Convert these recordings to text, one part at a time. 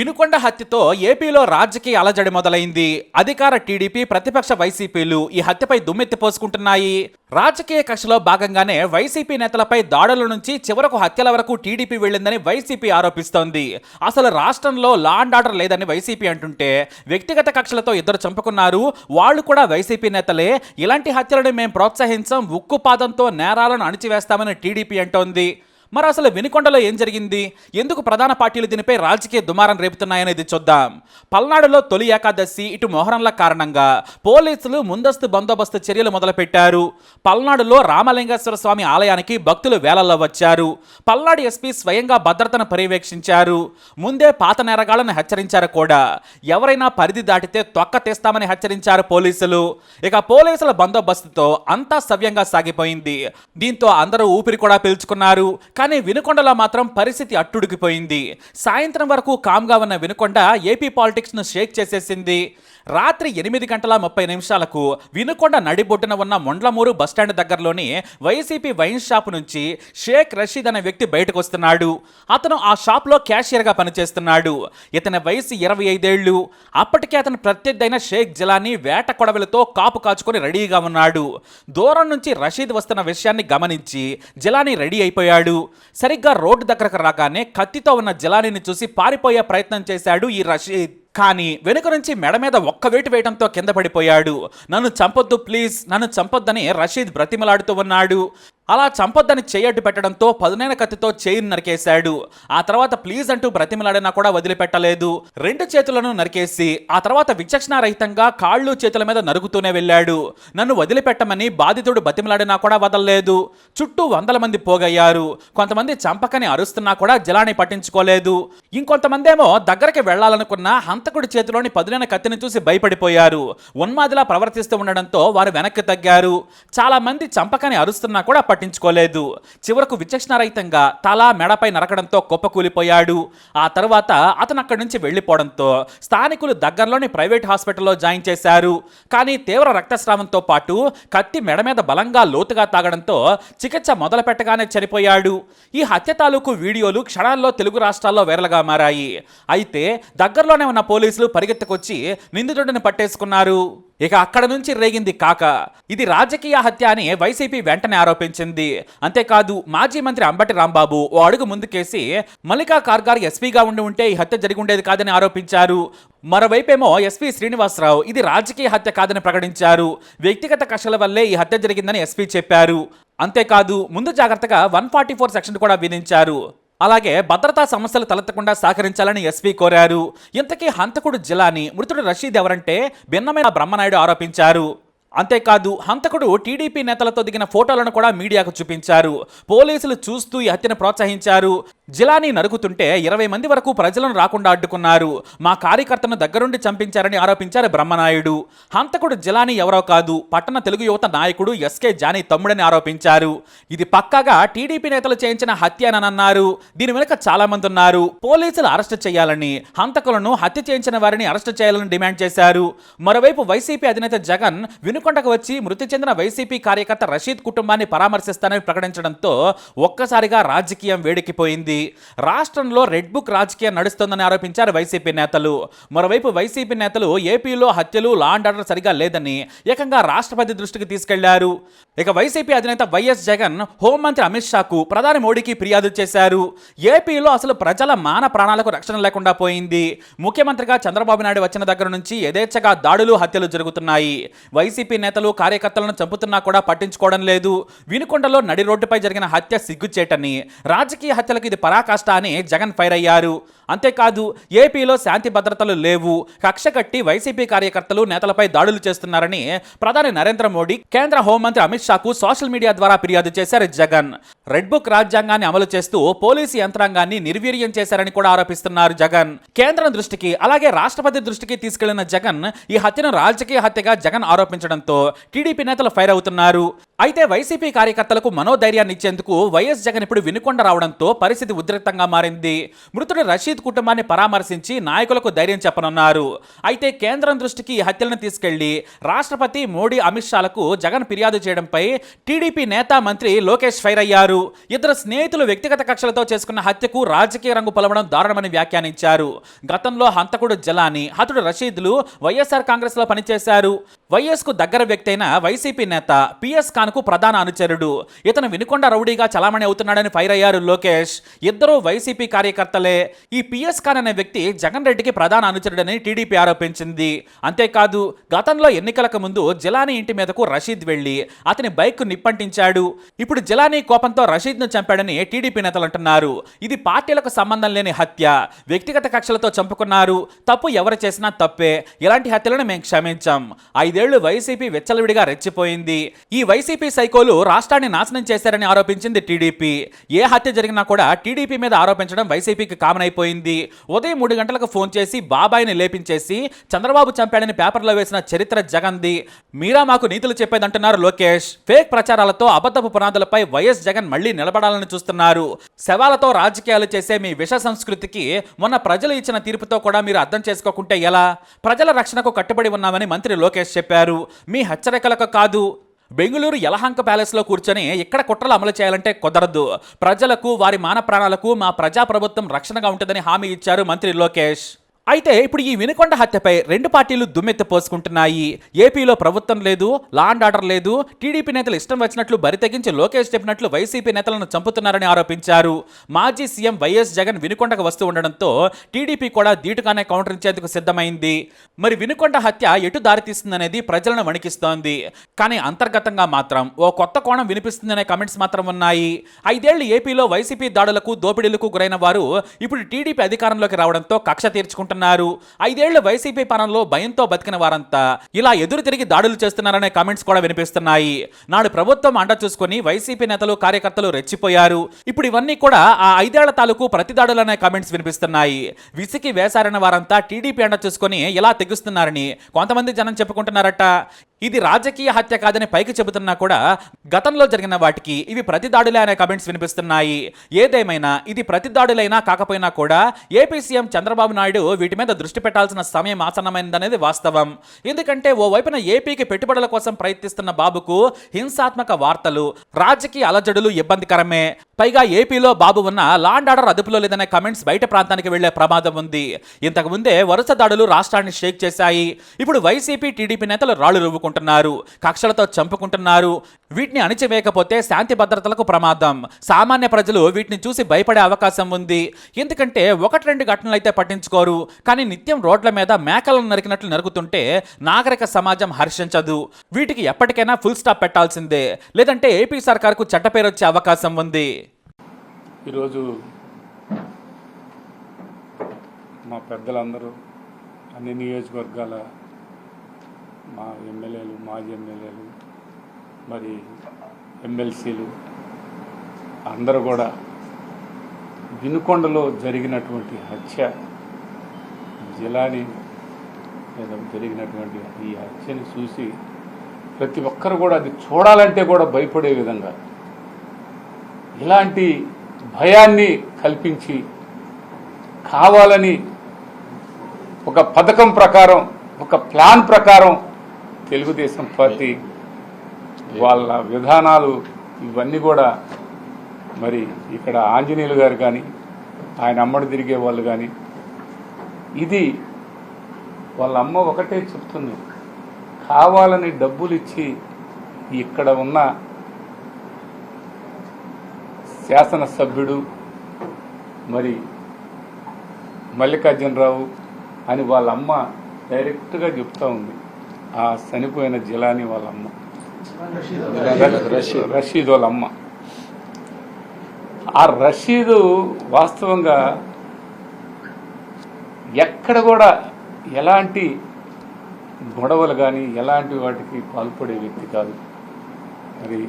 వినుకొండ హత్యతో ఏపీలో రాజకీయ అలజడి మొదలైంది. అధికార టీడీపీ ప్రతిపక్ష వైసీపీలు ఈ హత్యపై దుమ్మెత్తి పోసుకుంటున్నాయి. రాజకీయ కక్షలో భాగంగానే వైసీపీ నేతలపై దాడుల నుంచి చివరకు హత్యల వరకు టీడీపీ వెళ్ళిందని వైసీపీ ఆరోపిస్తోంది. అసలు రాష్ట్రంలో లా అండ్ ఆర్డర్ లేదని వైసీపీ అంటుంటే వ్యక్తిగత కక్షలతో ఇద్దరు చంపుకున్నారు. వాళ్ళు కూడా వైసీపీ నేతలే. ఇలాంటి హత్యలను మేము ప్రోత్సహించాం ఉక్కుపాదంతో నేరాలను అణిచివేస్తామని టీడీపీ అంటోంది. మరి అసలు వినుకొండలో ఏం జరిగింది? ఎందుకు ప్రధాన పార్టీలు దీనిపై రాజకీయ దుమారం రేపుతున్నాయనేది చూద్దాం. పల్నాడులో తొలి ఏకాదశి ఇటు మొహరంల కారణంగా పోలీసులు ముందస్తు బందోబస్తు చర్యలు మొదలుపెట్టారు. పల్నాడులో రామలింగేశ్వర స్వామి ఆలయానికి భక్తులు వేలల్లో వచ్చారు. పల్నాడు ఎస్పీ స్వయంగా భద్రతను పర్యవేక్షించారు. ముందే పాత నేరగాళ్ళను హెచ్చరించారు కూడా. ఎవరైనా పరిధి దాటితే తొక్క తీస్తామని హెచ్చరించారు పోలీసులు. ఇక పోలీసుల బందోబస్తుతో అంతా సవ్యంగా సాగిపోయింది. దీంతో అందరూ ఊపిరి కూడా పీల్చుకున్నారు. కానీ వినుకొండలో మాత్రం పరిస్థితి అట్టుడికిపోయింది. సాయంత్రం వరకు కామ్గా ఉన్న వినుకొండ ఏపీ పాలిటిక్స్ను షేక్ చేసేసింది. రాత్రి ఎనిమిది గంటల ముప్పై నిమిషాలకు వినుకొండ నడిబొడ్డున ఉన్న మొండ్లమూరు బస్టాండ్ దగ్గరలోని వైసీపీ వైన్ షాప్ నుంచి షేక్ రషీద్ అనే వ్యక్తి బయటకు వస్తున్నాడు అతను ఆ షాప్లో క్యాషియర్గా పనిచేస్తున్నాడు. ఇతని వయసు ఇరవై ఐదేళ్ళు అప్పటికే అతను ప్రత్యర్థైన షేక్ జిలానీ వేట కొడవలతో కాపు కాచుకొని రెడీగా ఉన్నాడు. దూరం నుంచి రషీద్ వస్తున్న విషయాన్ని గమనించి జిలానీ రెడీ అయిపోయాడు. సరిగ్గా రోడ్డు దగ్గరకు రాగానే కత్తితో ఉన్న జలానిని చూసి పారిపోయే ప్రయత్నం చేశాడు ఈ రషీద్. కానీ వెనుక నుంచి మెడ మీద ఒక్క వేటు వేయడంతో కింద పడిపోయాడు. నన్ను చంపొద్దు ప్లీజ్. నన్ను చంపొద్దని రషీద్ బ్రతిమలాడుతూ ఉన్నాడు. అలా చంపొద్దని చేయడ్డు పెట్టడంతో పదునైన కత్తితో చేయిని నరికేశాడు. ఆ తర్వాత ప్లీజ్ అంటూ బ్రతిమలాడినా కూడా వదిలిపెట్టలేదు. రెండు చేతులను నరికేసి ఆ తర్వాత విచక్షణారహితంగా కాళ్ళు చేతుల మీద నరుగుతూనే వెళ్ళాడు. నన్ను వదిలిపెట్టమని బాధితుడు బతిమలాడినా కూడా వదలలేదు. చుట్టూ వందల మంది పోగయ్యారు. కొంతమంది చంపకని అరుస్తున్నా కూడా జలాన్ని పట్టించుకోలేదు. ఇంకొంతమంది ఏమో దగ్గరికి వెళ్ళాలనుకున్న హంతకుడి చేతిలోని పదునైన కత్తిని చూసి భయపడిపోయారు. ఉన్మాదిలా ప్రవర్తిస్తూ ఉండడంతో వారు వెనక్కి తగ్గారు. చాలామంది చంపకని అరుస్తున్నా కూడా పట్టించుకోలేదు. చివరకు విచక్షణారహితంగా తల మెడపై నరకడంతో కుప్పకూలిపోయాడు. ఆ తర్వాత అతను అక్కడి నుంచి వెళ్ళిపోవడంతో స్థానికులు దగ్గరలోని ప్రైవేట్ హాస్పిటల్లో జాయిన్ చేశారు. కానీ తీవ్ర రక్తస్రావంతో పాటు కత్తి మెడ మీద బలంగా లోతుగా తాగడంతో చికిత్స మొదలుపెట్టగానే చనిపోయాడు. ఈ హత్య తాలూకు వీడియోలు క్షణాల్లో తెలుగు రాష్ట్రాల్లో వైరల్గా మారాయి. అయితే దగ్గరలోనే ఉన్న పోలీసులు పరిగెత్తుకొచ్చి నిందితుడిని పట్టేసుకున్నారు. ఇక అక్కడ నుంచి రేగింది కాక. ఇది రాజకీయ హత్య అని వైసీపీ వెంటనే ఆరోపించింది. అంతేకాదు మాజీ మంత్రి అంబటి రాంబాబు ఓ అడుగు ముందుకేసి మల్లికా కార్గార్ ఎస్పీగా ఉండి ఉంటే ఈ హత్య జరిగి ఉండేది కాదని ఆరోపించారు. మరోవైపేమో ఎస్పీ శ్రీనివాసరావు ఇది రాజకీయ హత్య కాదని ప్రకటించారు. వ్యక్తిగత కక్షల వల్లే ఈ హత్య జరిగిందని ఎస్పీ చెప్పారు. అంతేకాదు ముందు జాగ్రత్తగా వన్ ఫార్టీ ఫోర్ సెక్షన్ కూడా విధించారు. అలాగే భద్రతా సమస్యలు తలెత్తకుండా సహకరించాలని ఎస్పీ కోరారు. ఇంతకీ హంతకుడు జిలాని మృతుడు రషీద్ ఎవరంటే భిన్నమైన బ్రహ్మనాయుడు ఆరోపించారు. అంతేకాదు హంతకుడు టీడీపీ నేతలతో దిగిన ఫోటోలను కూడా మీడియాకు చూపించారు. పోలీసులు చూస్తూ ఈ హత్యను ప్రోత్సహించారు. జిలాని నరుకుతుంటే ఇరవై మంది వరకు ప్రజలను రాకుండా అడ్డుకున్నారు. మా కార్యకర్తను దగ్గరుండి చంపించారని ఆరోపించారు బ్రహ్మనాయుడు. హంతకుడు జిలాని ఎవరో కాదు పట్టణ తెలుగు యువత నాయకుడు ఎస్కే జానీ తమ్ముడని ఆరోపించారు. ఇది పక్కాగా టీడీపీ నేతలు చేయించిన హత్య అన్నారు దీని వెనుక చాలామంది ఉన్నారు. పోలీసులు అరెస్ట్ చేయాలని హంతకులను హత్య చేయించిన వారిని అరెస్ట్ చేయాలని డిమాండ్ చేశారు. మరోవైపు వైసీపీ అధినేత జగన్ పెనుకొండకు వచ్చి మృతి చెందిన వైసీపీ కార్యకర్త రషీద్ కుటుంబాన్ని పరామర్శిస్తానని ప్రకటించడంతో ఒక్కసారిగా రాజకీయం వేడెక్కిపోయింది. రాష్ట్రంలో రెడ్ బుక్ రాజకీయం నడుస్తోందని ఆరోపించారు వైసీపీ నేతలు. మరోవైపు వైసీపీ నేతలు ఏపీలో హత్యలు లా అండ్ ఆర్డర్ సరిగా లేదని ఏకంగా రాష్ట్రపతి దృష్టికి తీసుకెళ్ళారు. ఇక వైసీపీ అధినేత వైఎస్ జగన్ హోంమంత్రి అమిత్ షాకు ప్రధాని మోడీకి ఫిర్యాదు చేశారు. ఏపీలో అసలు ప్రజల మాన ప్రాణాలకు రక్షణ లేకుండా పోయింది. ముఖ్యమంత్రిగా చంద్రబాబు నాయుడు వచ్చిన దగ్గర నుంచి యథేచ్ఛగా దాడులు హత్యలు జరుగుతున్నాయి. వైసీపీ నేతలు కార్యకర్తలను చంపుతున్నా కూడా పట్టించుకోవడం లేదు. వినుకొండలో నడి రోడ్డుపై జరిగిన హత్య సిగ్గుచేటని రాజకీయ హత్యలకు ఇది పరాకాష్ట అని జగన్ ఫైర్ అయ్యారు. అంతేకాదు ఏపీలో శాంతి భద్రతలు లేవు. కక్ష కట్టి వైసీపీ కార్యకర్తలు నేతలపై దాడులు చేస్తున్నారని ప్రధాని నరేంద్ర మోడీ కేంద్ర హోంమంత్రి అమిత్ షాకు సోషల్ మీడియా ద్వారా ఫిర్యాదు చేశారు జగన్. రెడ్ బుక్ రాజ్యాంగాన్ని అమలు చేస్తూ పోలీసు యంత్రాంగాన్ని నిర్వీర్యం చేశారని కూడా ఆరోపిస్తున్నారు జగన్. కేంద్రం దృష్టికి అలాగే రాష్ట్రపతి దృష్టికి తీసుకెళ్ళిన జగన్ ఈ హత్యను రాజకీయ హత్యగా జగన్ ఆరోపించడంతో టీడీపీ నేతలు ఫైర్ అవుతున్నారు. అయితే వైసీపీ కార్యకర్తలకు మనోధైర్యాన్ని ఇచ్చేందుకు వైఎస్ జగన్ ఇప్పుడు వినుకొండ రావడంతో పరిస్థితి ఉద్రిక్తంగా మారింది. మృతుడు రషీద్ కుటుంబాన్ని పరామర్శించి నాయకులకు ధైర్యం చెప్పనున్నారు. అయితే కేంద్రం దృష్టికి ఈ హత్యలను తీసుకెళ్ళి రాష్ట్రపతి మోడీ అమిత్ షాలకు జగన్ ఫిర్యాదు చేయడంపై టీడీపీ నేత మంత్రి లోకేష్ ఫైర్ అయ్యారు. ఇద్దరు స్నేహితులు వ్యక్తిగత కక్షలతో చేసుకున్న హత్యకు రాజకీయ రంగు పొలవడం దారుణమని వ్యాఖ్యానించారు. గతంలో హంతకుడు జలాని హతుడు రషీద్లు వైఎస్ఆర్ కాంగ్రెస్లో పనిచేశారు. వైఎస్కు దగ్గర వ్యక్తి అయిన వైసీపీ నేత పిఎస్ ఖాన్కు ప్రధాన అనుచరుడు. ఇతను వినుకొండ రౌడీగా చలామణి అవుతున్నాడని ఫైర్ అయ్యారు లోకేష్. ఇద్దరు వైసీపీ కార్యకర్తలే. ఈ పిఎస్ ఖాన్ అనే వ్యక్తి జగన్ రెడ్డికి ప్రధాన అనుచరుడని టీడీపీ ఆరోపించింది. అంతేకాదు గతంలో ఎన్నికలకు ముందు జిలానీ ఇంటి మీదకు రషీద్ వెళ్ళి అతని బైక్ నిప్పంటించాడు. ఇప్పుడు జిలానీ కోపంతో రషీద్ను చంపాడని టీడీపీ నేతలు అంటున్నారు. ఇది పార్టీలకు సంబంధం లేని హత్య. వ్యక్తిగత కక్షలతో చంపుకున్నారు. తప్పు ఎవరు చేసినా తప్పే. ఇలాంటి హత్యలను మేము క్షమించాం. ఐదు ఐదేళ్ళు వైసీపీ వెచ్చలవిడిగా రెచ్చిపోయింది. ఈ వైసీపీ సైకోలు రాష్ట్రాన్ని నాశనం చేశారని ఆరోపించింది టీడీపీ. ఏ హత్య జరిగినా కూడా టీడీపీ మీద ఆరోపించడం వైసీపీకి కామన్ అయిపోయింది ఉదయం మూడు గంటలకు ఫోన్ చేసి బాబాయిని లేపించేసి చంద్రబాబు చంపాడని పేపర్లో వేసిన చరిత్ర జగన్ది మీరా మాకు నీతులు చెప్పేదంటున్నారు లోకేష్. ఫేక్ ప్రచారాలతో అబద్ధపు పునాదులపై వైఎస్ జగన్ మళ్ళీ నిలబడాలని చూస్తున్నారు. శవాలతో రాజకీయాలు చేసే మీ విష సంస్కృతికి మొన్న ప్రజలు ఇచ్చిన తీర్పుతో కూడా మీరు అర్థం చేసుకోకుంటే ఎలా? ప్రజల రక్షణకు కట్టుబడి ఉన్నామని మంత్రి లోకేష్ చెప్పారు. చెప్పారు. మీ హెచ్చరికలకు కాదు. బెంగళూరు యలహంక ప్యాలెస్లో కూర్చొని ఇక్కడ కుట్రలు అమలు చేయాలంటే కుదరదు. ప్రజలకు వారి మాన ప్రాణాలకు మా ప్రజాప్రభుత్వం రక్షణగా ఉంటుందని హామీ ఇచ్చారు మంత్రి లోకేష్. అయితే ఇప్పుడు ఈ వినుకొండ హత్యపై రెండు పార్టీలు దుమ్మెత్తి పోసుకుంటున్నాయి. ఏపీలో ప్రభుత్వం లేదు లా అండ్ ఆర్డర్ లేదు టీడీపీ నేతలు ఇష్టం వచ్చినట్లు బరితెగించి లోకేష్ చెప్పినట్లు వైసీపీ నేతలను చంపుతున్నారని ఆరోపించారు. మాజీ సీఎం వైఎస్ జగన్ వినుకొండకు వస్తూ ఉండడంతో టీడీపీ కూడా ధీటుగానే కౌంటర్ ఇచ్చేందుకు సిద్ధమైంది. మరి వినుకొండ హత్య ఎటు దారితీస్తుందనేది ప్రజలను వణికిస్తోంది. కానీ అంతర్గతంగా మాత్రం ఓ కొత్త కోణం వినిపిస్తుందనే కమెంట్స్ మాత్రం ఉన్నాయి. ఐదేళ్ళు ఏపీలో వైసీపీ దాడులకు దోపిడీలకు గురైన వారు ఇప్పుడు టీడీపీ అధికారంలోకి రావడంతో కక్ష తీర్చుకుంటున్నారు. ఐదేళ్ళు వైసీపీ పాలనలో భయంతో బతికిన వారంతా ఇలా ఎదురు తిరిగి దాడులు చేస్తున్నారనే కామెంట్స్ కూడా వినిపిస్తున్నాయి. నాడు ప్రభుత్వం అండ చూసుకొని వైసీపీ నేతలు కార్యకర్తలు రెచ్చిపోయారు. ఇప్పుడు ఇవన్నీ కూడా ఆ ఐదేళ్ళ తాలూకు ప్రతిదాడులనే కామెంట్స్ వినిపిస్తున్నాయి. విసికి వేశారన్న వారంతా టీడీపీ అండ చూసుకొని ఇలా తెగుస్తున్నారని కొంతమంది జనం చెప్పుకుంటున్నారట. ఇది రాజకీయ హత్య కాదని పైకి చెబుతున్నా కూడా గతంలో జరిగిన వాటికి ఇవి ప్రతి దాడులే అనే కమెంట్స్ వినిపిస్తున్నాయి. ఏదేమైనా ఇది ప్రతి దాడులైనా కాకపోయినా కూడా ఏపీ సీఎం చంద్రబాబు నాయుడు వీటి మీద దృష్టి పెట్టాల్సిన సమయం ఆసన్నమైందనేది వాస్తవం. ఎందుకంటే ఓ వైపున ఏపీకి పెట్టుబడుల కోసం ప్రయత్నిస్తున్న బాబుకు హింసాత్మక వార్తలు రాజకీయ అలజడులు ఇబ్బందికరమే. పైగా ఏపీలో బాబు ఉన్న లాండ్ ఆర్డర్ అదుపులో లేదనే కమెంట్స్ బయట ప్రాంతానికి వెళ్ళే ప్రమాదం ఉంది. ఇంతకు ముందే వరుస దాడులు రాష్ట్రాన్ని షేక్ చేశాయి. ఇప్పుడు వైసీపీ టీడీపీ నేతలు రాళ్ళు చంపుకుంటున్నారు కక్షలతో చంపుకుంటున్నారు. వీటిని అణిచివేయకపోతే శాంతి భద్రతలకు ప్రమాదం. సామాన్య ప్రజలు వీటిని చూసి భయపడే అవకాశం ఉంది. ఎందుకంటే ఒకటి రెండు ఘటనలు అయితే పట్టించుకోరు. కానీ నిత్యం రోడ్ల మీద మేకలను నరికినట్లు నరుకుతుంటే నాగరిక సమాజం హర్షించదు. వీటికి ఎప్పటికైనా ఫుల్ స్టాప్ పెట్టాల్సిందే. లేదంటే ఏపీ సర్కార్కు చెడ్డ పేరు వచ్చే అవకాశం ఉంది. ఈరోజు మా పెద్దలందరూ అన్ని నియోజకవర్గాల మా ఎమ్మెల్యేలు మాజీ ఎమ్మెల్యేలు మరి ఎమ్మెల్సీలు అందరూ కూడా వినుకొండలో జరిగినటువంటి హత్య జిలాని మీద జరిగినటువంటి ఈ హత్యని చూసి ప్రతి ఒక్కరు కూడా అది చూడాలంటే కూడా భయపడే విధంగా ఇలాంటి భయాన్ని కల్పించి కావాలని ఒక పథకం ప్రకారం ఒక ప్లాన్ ప్రకారం తెలుగుదేశం పార్టీ వాళ్ళ విధానాలు ఇవన్నీ కూడా మరి ఇక్కడ ఆంజనేయులు గారు కానీ ఆయన అమ్మడు తిరిగే వాళ్ళు కానీ ఇది వాళ్ళ అమ్మ ఒకటే చెప్తుంది. కావాలని డబ్బులు ఇచ్చి ఇక్కడ ఉన్న శాసనసభ్యుడు మరి మల్లికార్జునరావు అని వాళ్ళ అమ్మ డైరెక్ట్గా చెప్తూ ఉంది. ఆ చనిపోయిన జిలాని వాళ్ళ అమ్మ రషీద్ వాళ్ళ అమ్మ ఆ రషీదు వాస్తవంగా ఎక్కడ కూడా ఎలాంటి గొడవలు కానీ ఎలాంటి వాటికి పాల్పడే వ్యక్తి కాదు. మరి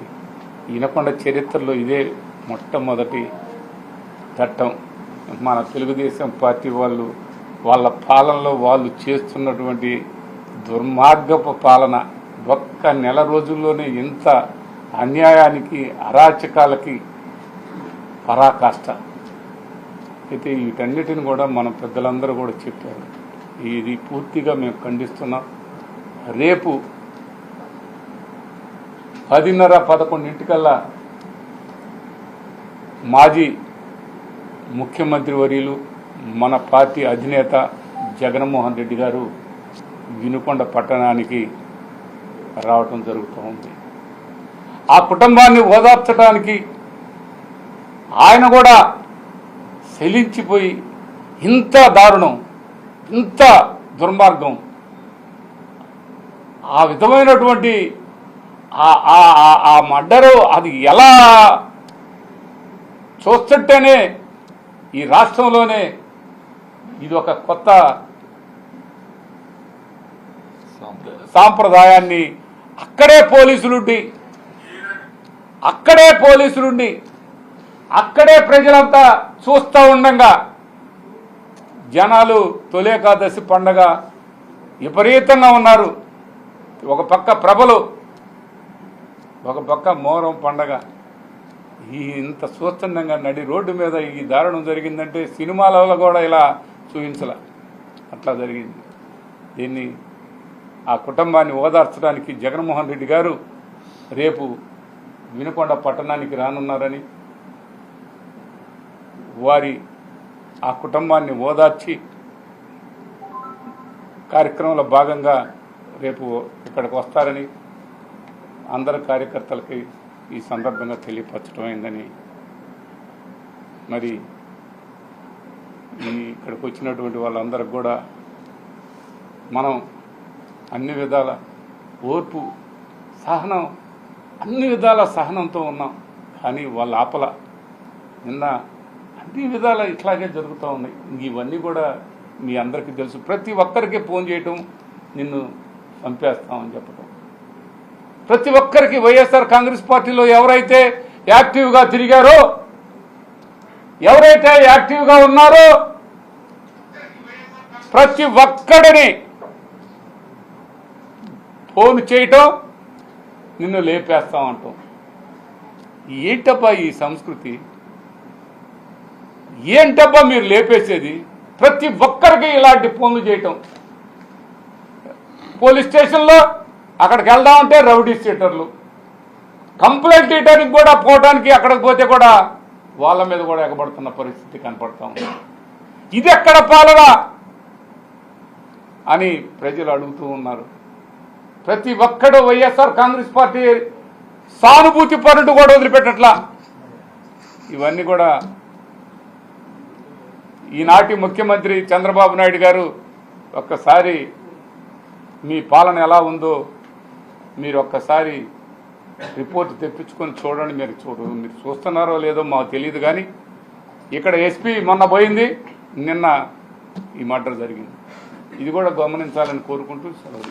ఈనకొండ చరిత్రలో ఇదే మొట్టమొదటి చట్టం. మన తెలుగుదేశం పార్టీ వాళ్ళు వాళ్ళ పాలనలో వాళ్ళు చేస్తున్నటువంటి దుర్మార్గపు పాలన ఒక్క నెల రోజుల్లోనే ఇంత అన్యాయానికి అరాచకాలకి పరాకాష్ట. అయితే వీటన్నిటిని కూడా మన పెద్దలందరూ కూడా చెప్పారు. ఇది పూర్తిగా మేము ఖండిస్తున్నాం. రేపు పదిన్నర పదకొండింటికల్లా మాజీ ముఖ్యమంత్రి వర్యులు మన పార్టీ అధినేత జగన్మోహన్ రెడ్డి గారు వినుకొండ పట్టణానికి రావటం జరుగుతూ ఉంది. ఆ కుటుంబాన్ని ఓదార్చడానికి ఆయన కూడా శలించిపోయి ఇంత దారుణం ఇంత దుర్మార్గం ఆ విధమైనటువంటి ఆ- మడ్డరు అది ఎలా చూస్తుంటేనే ఈ రాష్ట్రంలోనే ఇది ఒక కొత్త సాంప్రదాయాన్ని అక్కడే పోలీసులుండి అక్కడే పోలీసులుండి అక్కడే ప్రజలంతా చూస్తూ ఉండంగా జనాలు తొలేకాదశి పండగ విపరీతంగా ఉన్నారు. ఒక పక్క ప్రభలు ఒక పక్క మోరం పండగ. ఈ ఇంత స్వచ్ఛందంగా నడి రోడ్డు మీద ఈ దారుణం జరిగిందంటే సినిమాలలో కూడా ఇలా చూపించల. అట్లా జరిగింది. దీన్ని ఆ కుటుంబాన్ని ఓదార్చడానికి జగన్మోహన్ రెడ్డి గారు రేపు వినుకొండ పట్టణానికి రానున్నారని వారి ఆ కుటుంబాన్ని ఓదార్చి కార్యక్రమంలో భాగంగా రేపు ఇక్కడికి వస్తారని అందరు కార్యకర్తలకి ఈ సందర్భంగా తెలియపరచడం అయిందని. మరి ఇక్కడికి వచ్చినటువంటి వాళ్ళందరికి కూడా మనం అన్ని విధాల ఓర్పు సహనం అన్ని విధాల సహనంతో ఉన్నాం. కానీ వాళ్ళ ఆపల. నిన్న అన్ని విధాల ఇట్లాగే జరుగుతూ ఉన్నాయి. ఇవన్నీ కూడా మీ అందరికీ తెలుసు. ప్రతి ఒక్కరికి ఫోన్ చేయటం నిన్ను చంపేస్తామని చెప్పటం. ప్రతి ఒక్కరికి వైఎస్ఆర్ కాంగ్రెస్ పార్టీలో ఎవరైతే యాక్టివ్గా తిరిగారో ఎవరైతే యాక్టివ్గా ఉన్నారో ప్రతి ఒక్కడిని ఫోన్ చేయటం నిన్ను లేపేస్తాం అంటాం. ఏంటబ్బా ఈ సంస్కృతి? ఏంటబ్బా మీరు లేపేసేది? ప్రతి ఒక్కరికి ఇలాంటి ఫోన్లు చేయటం. పోలీస్ స్టేషన్లో అక్కడికి వెళ్దామంటే రౌడీ స్టేటర్లు కంప్లైంట్ ఇవ్వడానికి కూడా పోవడానికి అక్కడికి పోతే కూడా వాళ్ళ మీద కూడా ఎగబడుతున్న పరిస్థితి కనపడతా ఉంది. ఇది ఎక్కడ పాలన? అని ప్రజలు అడుగుతూ ఉన్నారు. ప్రతి ఒక్కడు వైఎస్ఆర్ కాంగ్రెస్ పార్టీ సానుభూతి పరుడు కూడా వదిలిపెట్టట్లా. ఇవన్నీ కూడా ఈనాటి ముఖ్యమంత్రి చంద్రబాబు నాయుడు గారు ఒక్కసారి మీ పాలన ఎలా ఉందో మీరు ఒక్కసారి రిపోర్ట్ తెప్పించుకొని చూడండి. మీరు చూడు మీరు చూస్తున్నారో లేదో మాకు తెలియదు కానీ ఇక్కడ ఎస్పీ మొన్న పోయింది నిన్న ఈ మర్డర్ జరిగింది. ఇది కూడా గమనించాలని కోరుకుంటూ సెలవు